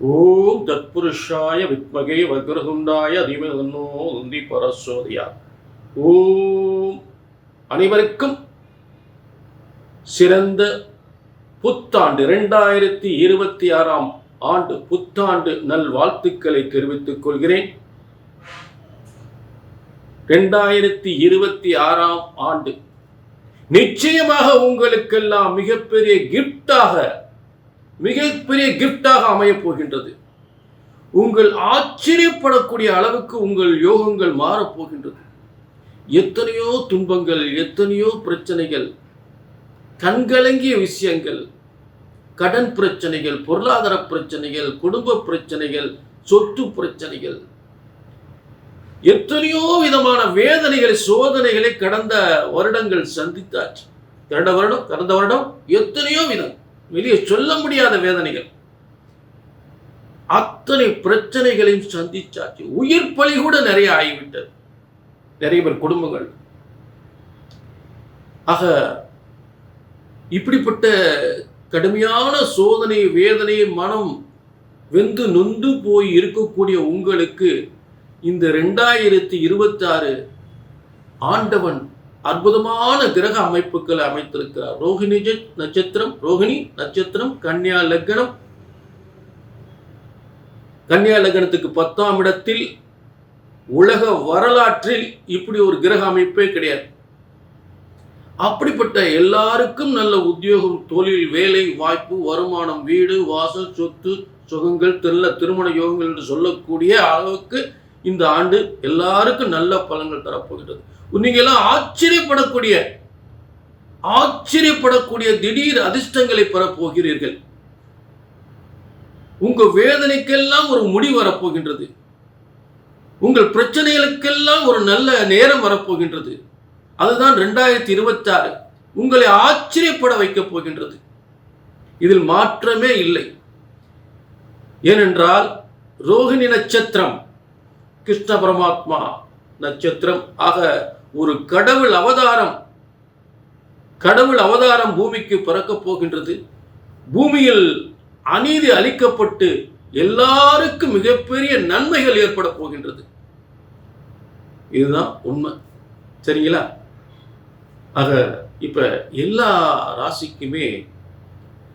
ஓம் தத்புருஷாய வித்மகே வக்ரதுண்டாய அதிமதன்னோ உந்தி பரசோதியா ஓம் அனைவருக்கும் சிறந்த புத்தாண்டு இரண்டாயிரத்தி இருபத்தி ஆறாம் ஆண்டு புத்தாண்டு நல் வாழ்த்துக்களை தெரிவித்துக் கொள்கிறேன். இரண்டாயிரத்தி இருபத்தி ஆறாம் ஆண்டு நிச்சயமாக உங்களுக்கெல்லாம் மிகப்பெரிய கிஃப்டாக மிகப்பெரிய கிஃப்டாக அமையப் போகின்றது. உங்கள் ஆச்சரியப்படக்கூடிய அளவுக்கு உங்கள் யோகங்கள் மாறப் போகின்றது. எத்தனையோ துன்பங்கள் எத்தனையோ பிரச்சனைகள் கண்கலங்கிய விஷயங்கள் கடன் பிரச்சனைகள் பொருளாதார பிரச்சனைகள் குடும்ப பிரச்சனைகள் சொத்து பிரச்சனைகள் எத்தனையோ விதமான வேதனைகளை சோதனைகளை கடந்த வருடங்கள் சந்தித்தாச்சு. கடந்த வருடம் கடந்த வருடம் எத்தனையோ விதம். வெளியே சொல்ல முடியாத வேதனைகள். அத்தனை பிரச்சனைகளையும் சந்திச்சாச்சு. உயிர் பலி கூட நிறைய ஆகிவிட்டது. நிறைய பேர் குடும்பங்கள். ஆக இப்படிப்பட்ட கடுமையான சோதனை வேதனை மனம் வெந்து நொந்து போய் இருக்கக்கூடிய உங்களுக்கு இந்த ரெண்டாயிரத்தி இருபத்தி ஆறு ஆண்டவன் அற்புதமான கிரக அமைப்புகளை அமைத்திருக்கிறார். ரோஹிணி நட்சத்திரம் ரோஹிணி நட்சத்திரம் கன்னியா லக்னம். கன்னியா லக்னத்துக்கு பத்தாம் இடத்தில் உலக வரலாற்றில் இப்படி ஒரு கிரக அமைப்பே கிடையாது. அப்படிப்பட்ட எல்லாருக்கும் நல்ல உத்தியோகம் தொழில் வேலை வாய்ப்பு வருமானம் வீடு வாசல் சொத்து சுகங்கள் நல்ல திருமண யோகங்கள் என்று சொல்லக்கூடிய அளவுக்கு இந்த ஆண்டு எல்லாருக்கும் நல்ல பலன்கள் தரப்போகிறது நீங்க எல்லாம் ஆச்சரியப்படக்கூடிய ஆச்சரியப்படக்கூடிய திடீர் அதிர்ஷ்டங்களை பெறப்போகிறீர்கள். உங்க வேதனைக்கெல்லாம் ஒரு முடி வரப்போகின்றது. உங்கள் பிரச்சனைகளுக்கெல்லாம் ஒரு நல்ல நேரம் வரப்போகின்றது. அதுதான் ரெண்டாயிரத்தி இருபத்தாறு. உங்களை ஆச்சரியப்பட வைக்கப் போகின்றது. இதில் மாற்றமே இல்லை. ஏனென்றால் ரோஹிணி நட்சத்திரம் கிருஷ்ண பரமாத்மா நட்சத்திரம் ஆக ஒரு கடவுள் அவதாரம் கடவுள் அவதாரம் பூமிக்கு பிறக்கப் போகின்றது. பூமியில் அநீதி அளிக்கப்பட்டு எல்லாருக்கும் மிகப்பெரிய நன்மைகள் ஏற்பட போகின்றது. இதுதான் உண்மை. சரிங்களா? ஆக இப்ப எல்லா ராசிக்குமே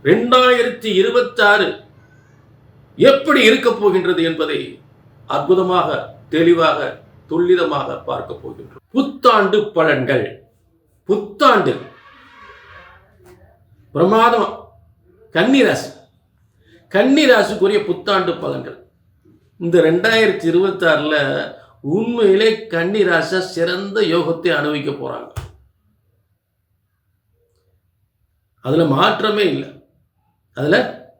ரெண்டாயிரத்தி இருபத்தாறு எப்படி இருக்க போகின்றது என்பதை அற்புதமாக தெளிவாக துல்லிதமாக பார்க்க போகின்றோம். புத்தாண்டு பலன்கள். புத்தாண்டு. பிரமாதம். கன்னிராசி கன்னிராசிக்குரிய புத்தாண்டு பலன்கள். இந்த ரெண்டாயிரத்தி இருபத்தாறில் உண்மையிலே கன்னிராசா சிறந்த யோகத்தை அனுபவிக்க போறாங்க. அதுல மாற்றமே இல்லை. அதுல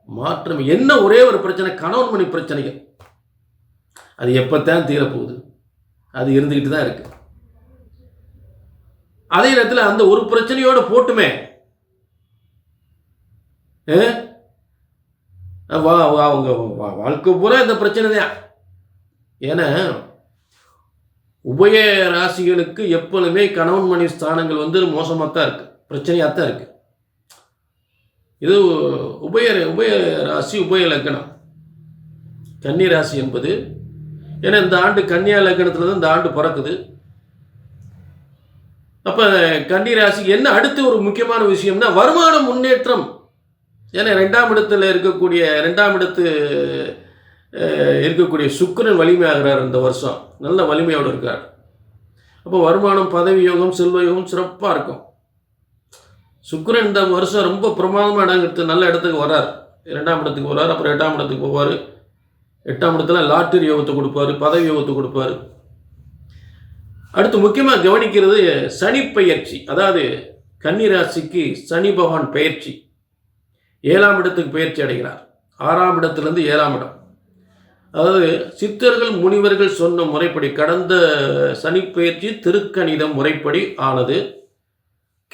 மாற்றம். என்ன ஒரே ஒரு பிரச்சனை? கணவன் மணி பிரச்சனைகள். அது எப்போத்தான் தீரப்போகுது? அது இருந்துக்கிட்டு தான் இருக்கு. அதே நேரத்தில் அந்த ஒரு பிரச்சனையோடு போட்டுமே. வா- வா- அவங்க வா- வாழ்க்கை பூரா இந்த பிரச்சனை தான். ஏன்னா உபய ராசிகளுக்கு எப்பொழுதுமே கணவன் மனைவி ஸ்தானங்கள் வந்து மோசமாக தான் இருக்கு. பிரச்சனையாக தான் இருக்கு. இது உபய உபய ராசி உபய லக்கணம் கன்னி ராசி என்பது ஏன்னா இந்த ஆண்டு கன்னியா லக்னத்தில் தான் இந்த ஆண்டு பிறக்குது. அப்போ கன்னி ராசிக்கு என்ன அடுத்து ஒரு முக்கியமான விஷயம்னா வருமான முன்னேற்றம். ஏன்னா ரெண்டாம் இடத்துல இருக்கக்கூடிய ரெண்டாம் இடத்து இருக்கக்கூடிய சுக்கரன் வலிமையாகிறார் இந்த வருஷம். நல்ல வலிமையோடு இருக்கார். அப்போ வருமானம் பதவி யோகம் செல்வ யோகம் சிறப்பாக இருக்கும். சுக்கரன் இந்த வருஷம் ரொம்ப பிரமாதமாக இடம் எடுத்து நல்ல இடத்துக்கு வரார் இரண்டாம் இடத்துக்கு வரார் அப்புறம் எட்டாம் இடத்துக்கு போவார். எட்டாம் இடத்துல லாட்டரி யோகத்தை கொடுப்பார் பதவி யோகத்தை கொடுப்பார். அடுத்து முக்கியமாக கவனிக்கிறது சனி பயிற்சி அதாவது கன்னிராசிக்கு சனி பகவான் பயிற்சி. ஏழாம் இடத்துக்கு பயிற்சி அடைகிறார். ஆறாம் இடத்துலேருந்து ஏழாம் இடம். அதாவது சித்தர்கள் முனிவர்கள் சொன்ன முறைப்படி கடந்த சனிப்பெயர்ச்சி திருக்கணிதம் முறைப்படி ஆனது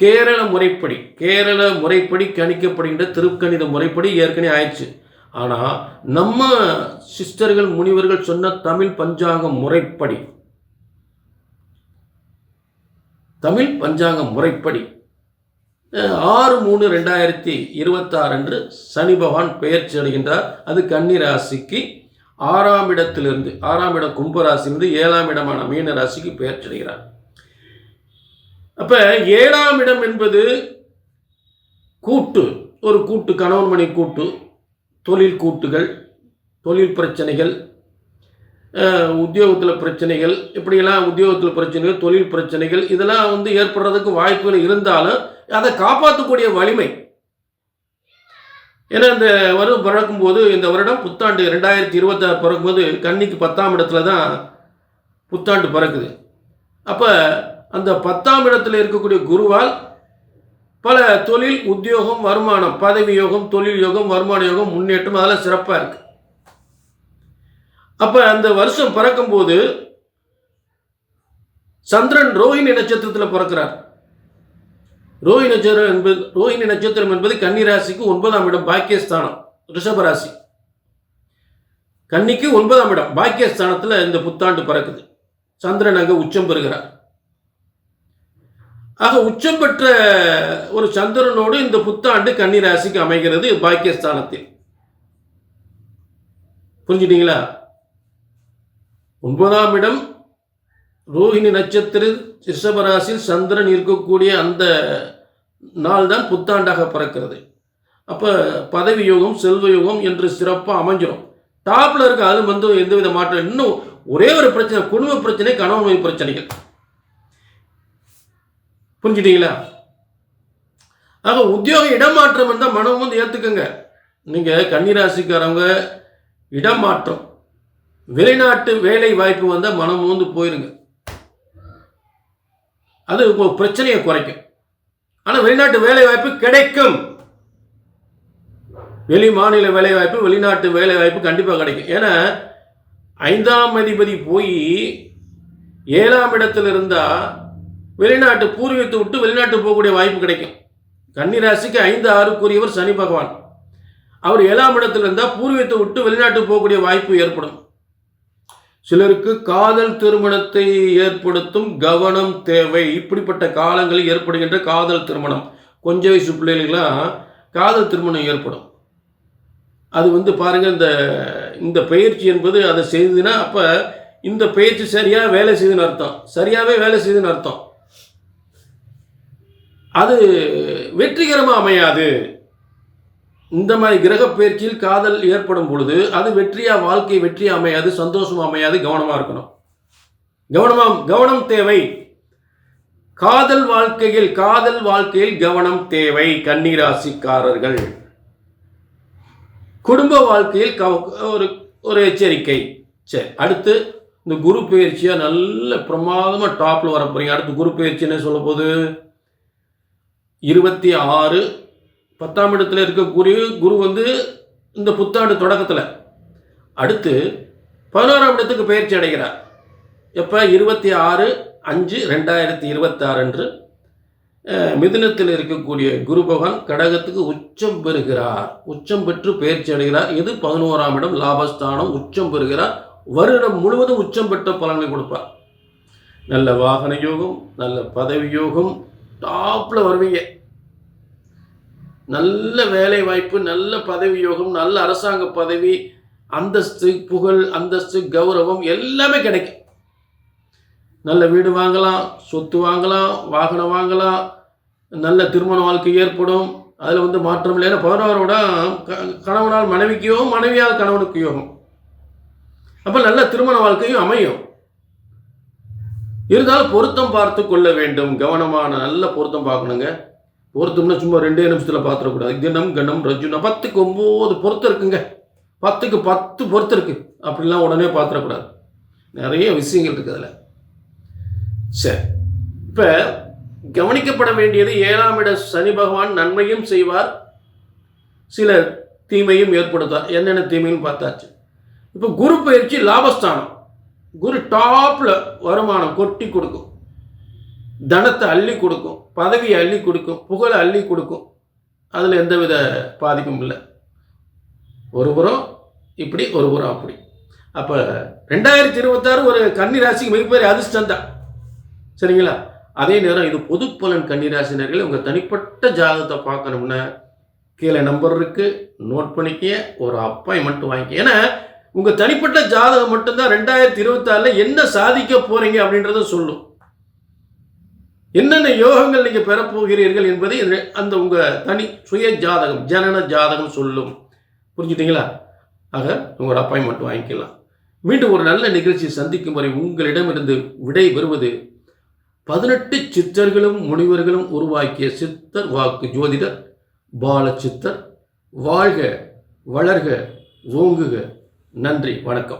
கேரள முறைப்படி கேரள முறைப்படி கணிக்கப்படுகின்ற திருக்கணித முறைப்படி ஏற்கனவே ஆயிடுச்சு. ஆனால் நம்ம சிஸ்டர்கள் முனிவர்கள் சொன்ன தமிழ் பஞ்சாங்கம் முறைப்படி. தமிழ் பஞ்சாங்க முறைப்படி. ஆறு மூணு ரெண்டாயிரத்தி இருபத்தாறு அன்று சனி பகவான் பெயர்ச்சி அடைகின்றார். அது கன்னி ராசிக்கு ஆறாம் இடத்திலிருந்து ஆறாம் இடம் கும்பராசிலிருந்து ஏழாம் இடமான மீன ராசிக்கு பெயர்ச்சி அடைகிறார். அப்ப ஏழாம் இடம் என்பது கூட்டு ஒரு கூட்டு கணவன் மணி கூட்டு தொழில் கூட்டுகள் தொழில் பிரச்சனைகள் உத்தியோகத்தில் பிரச்சனைகள் இப்படியெல்லாம் உத்தியோகத்தில் பிரச்சனைகள் தொழில் பிரச்சனைகள் இதெல்லாம் வந்து ஏற்படுறதுக்கு வாய்ப்புகள் இருந்தாலும் அதை காப்பாற்றக்கூடிய வலிமை. ஏன்னா இந்த வருடம் பிறக்கும்போது இந்த வருடம் புத்தாண்டு ரெண்டாயிரத்தி இருபத்தாறு பிறக்கும்போது கன்னிக்கு பத்தாம் இடத்துல தான் புத்தாண்டு பிறக்குது. அப்போ அந்த பத்தாம் இடத்துல இருக்கக்கூடிய குருவால் பல தொழில் உத்தியோகம் வருமானம் பதவி யோகம் தொழில் யோகம் வருமான யோகம் முன்னேற்றம் அதெல்லாம் சிறப்பாக இருக்கு. அப்போ அந்த வருஷம் பிறக்கும்போது சந்திரன் ரோஹிணி நட்சத்திரத்தில் பிறக்கிறார். ரோஹிணி நட்சத்திரம் என்பது ரோஹிணி நட்சத்திரம் என்பது கன்னி ராசிக்கு ஒன்பதாம் இடம் பாக்கியஸ்தானம் ரிஷபராசி. கன்னிக்கு ஒன்பதாம் இடம் பாக்கியஸ்தானத்தில் இந்த புத்தாண்டு பிறக்குது. சந்திரன் அங்கே உச்சம் பெறுகிறார். ஆக உச்சம் பெற்ற ஒரு சந்திரனோடு இந்த புத்தாண்டு கன்னி ராசிக்கு அமைகிறது பாக்கியஸ்தானத்தில். புரிஞ்சுட்டீங்களா? ஒன்பதாம் இடம் ரோஹிணி நட்சத்திர ரிஷபராசியில் சந்திரன் இருக்கக்கூடிய அந்த நாள் தான் புத்தாண்டாக பிறக்கிறது. அப்போ பதவி யோகம் செல்வ யோகம் என்று சிறப்பாக அமைஞ்சிடும் டாப்பில் இருக்க அது வந்து எந்தவித மாற்றம் இன்னும் ஒரே ஒரு பிரச்சனை குடும்ப பிரச்சனை கணவன் பிரச்சனைகள். புரிஞ்சுட்டீங்களா? ஆக உத்தியோக இடமாற்றம் இருந்தால் மனம் வந்து ஏற்றுக்கோங்க நீங்கள் கன்னிராசிக்காரவங்க இடமாற்றம் வெளிநாட்டு வேலை வாய்ப்பு வந்தால் மனம் வந்து போயிருங்க. அது பிரச்சனையை குறைக்கும். ஆனால் வெளிநாட்டு வேலை வாய்ப்பு கிடைக்கும். வெளி மாநில வேலை வாய்ப்பு வெளிநாட்டு வேலை வாய்ப்பு கண்டிப்பாக கிடைக்கும். ஏன்னா ஐந்தாம் அதிபதி போய் ஏழாம் இடத்துல இருந்தால் வெளிநாட்டு பூர்வீகத்தை விட்டு வெளிநாட்டு போகக்கூடிய வாய்ப்பு கிடைக்கும். கன்னிராசிக்கு ஐந்து ஆறுக்குரியவர் சனி பகவான். அவர் ஏழாம் இடத்துல இருந்தால் பூர்வீகத்தை விட்டு வெளிநாட்டு போகக்கூடிய வாய்ப்பு ஏற்படும். சிலருக்கு காதல் திருமணத்தை ஏற்படுத்தும் கவனம் தேவை. இப்படிப்பட்ட காலங்களில் ஏற்படுகின்ற காதல் திருமணம். கொஞ்ச வயசு பிள்ளைகளுக்கெல்லாம் காதல் திருமணம் ஏற்படும். அது வந்து பாருங்கள் இந்த இந்த பயிற்சி என்பது அதை செய்ததுன்னா அப்போ இந்த பயிற்சி சரியாக வேலை செய்துன்னு அர்த்தம். சரியாகவே வேலை செய்துன்னு அர்த்தம். அது வெற்றிகரமாக அமையாது. இந்த மாதிரி கிரக பயிற்சியில் காதல் ஏற்படும் பொழுது அது வெற்றியாக வாழ்க்கை வெற்றியாக அமையாது சந்தோஷமாக அமையாது கவனமாக இருக்கணும். கவனமாக கவனம் தேவை. காதல் வாழ்க்கையில் காதல் வாழ்க்கையில் கவனம் தேவை கன்னிராசிக்காரர்கள். குடும்ப வாழ்க்கையில் கவ- ஒரு ஒரு எச்சரிக்கை. சரி அடுத்து இந்த குரு பயிற்சியாக நல்ல பிரமாதமாக டாப்பில் வர போகிறீங்க அடுத்து குரு பயிற்சி என்ன சொல்ல போகுது? இருபத்தி ஆறு பத்தாம் இடத்துல இருக்கக்கூடிய குரு வந்து இந்த புத்தாண்டு தொடக்கத்தில். அடுத்து பதினோராம் இடத்துக்கு பயிற்சி அடைகிறார். எப்போ? இருபத்தி ஆறு அஞ்சு ரெண்டாயிரத்தி இருபத்தாறு அன்று மிதினத்தில் மிதுனத்தில் இருக்கக்கூடிய குரு பகவான் கடகத்துக்கு உச்சம் பெறுகிறார். உச்சம் பெற்று பயிற்சி அடைகிறார். இது பதினோராம் இடம் லாபஸ்தானம் உச்சம் பெறுகிறார். வருடம் முழுவதும் உச்சம் பெற்ற பலன்களை கொடுப்பார். நல்ல வாகன யோகம் நல்ல பதவி யோகம் டாப்பில் வருவீங்க. நல்ல வேலை வாய்ப்பு நல்ல பதவி யோகம் நல்ல அரசாங்க பதவி அந்தஸ்து புகழ் அந்தஸ்து கௌரவம் எல்லாமே கிடைக்கும். நல்ல வீடு வாங்கலாம் சொத்து வாங்கலாம் வாகனம் வாங்கலாம் நல்ல திருமண வாழ்க்கை ஏற்படும். அதில் வந்து மாற்றம் இல்லை. ஏன்னா பதினோரோட கணவனால் மனைவிக்கு யோகம் மனைவியால் கணவனுக்கு யோகம். அப்போ நல்ல திருமண வாழ்க்கையும் அமையும். இருந்தாலும் பொருத்தம் பார்த்து கொள்ள வேண்டும். கவனமான நல்ல பொருத்தம் பார்க்கணுங்க. பொருத்தம்னா சும்மா ரெண்டே நிமிஷத்தில் பார்த்துடக்கூடாது தினம் கணம் ரஜுனா பத்துக்கு ஒம்பது பொருத்தம் இருக்குங்க. பத்துக்கு பத்து பொருத்தம் இருக்கு. அப்படிலாம் உடனே பார்த்துடக்கூடாது நிறைய விஷயங்கள் இருக்குது அதில். சரி. இப்போ கவனிக்கப்பட வேண்டியது ஏழாம் இட சனி பகவான் நன்மையும் செய்வார் சில தீமையும் ஏற்படுத்தார் என்னென்ன தீமைன்னு பார்த்தாச்சு. இப்போ குரு பயிற்சி லாபஸ்தானம். குரு டாப்பில் வருமானம் கொட்டி கொடுக்கும். தனத்தை அள்ளி கொடுக்கும். பதவியை அள்ளி கொடுக்கும். புகழை அள்ளி கொடுக்கும். அதில் எந்தவித பாதிப்பும் இல்லை. ஒரு புறம் இப்படி ஒரு புறம் அப்படி. அப்போ ரெண்டாயிரத்தி இருபத்தாறு ஒரு கன்னிராசிக்கு மிகப்பெரிய அதிர்ஷ்டம் தான் சரிங்களா? அதே நேரம் இது பொது பலன் கன்னிராசினர்கள் உங்கள் தனிப்பட்ட ஜாதகத்தை பார்க்கணும்னா கீழே நம்பர் இருக்குது நோட் பண்ணிக்க ஒரு அப்பாயின்மெண்ட் வாங்கிக்க ஏன்னா உங்கள் தனிப்பட்ட ஜாதகம் மட்டும்தான் ரெண்டாயிரத்தி இருபத்தாறில் என்ன சாதிக்க போகிறீங்க அப்படின்றத சொல்லும். என்னென்ன யோகங்கள் நீங்கள் பெறப்போகிறீர்கள் என்பதை அந்த உங்கள் தனி சுய ஜாதகம் ஜனன ஜாதகம் சொல்லும். புரிஞ்சுட்டீங்களா? ஆக உங்களோட அப்பாயின்மெண்ட் வாங்கிக்கலாம். மீண்டும் ஒரு நல்ல நிகழ்ச்சி சந்திக்கும் வரை உங்களிடமிருந்து விடை பெறுவது பதினெட்டு சித்தர்களும் முனிவர்களும் உருவாக்கிய சித்தர் வாக்கு ஜோதிடர் பாலச்சித்தர் வாழ்க வளர்க ஓங்குக. நன்றி வணக்கம்.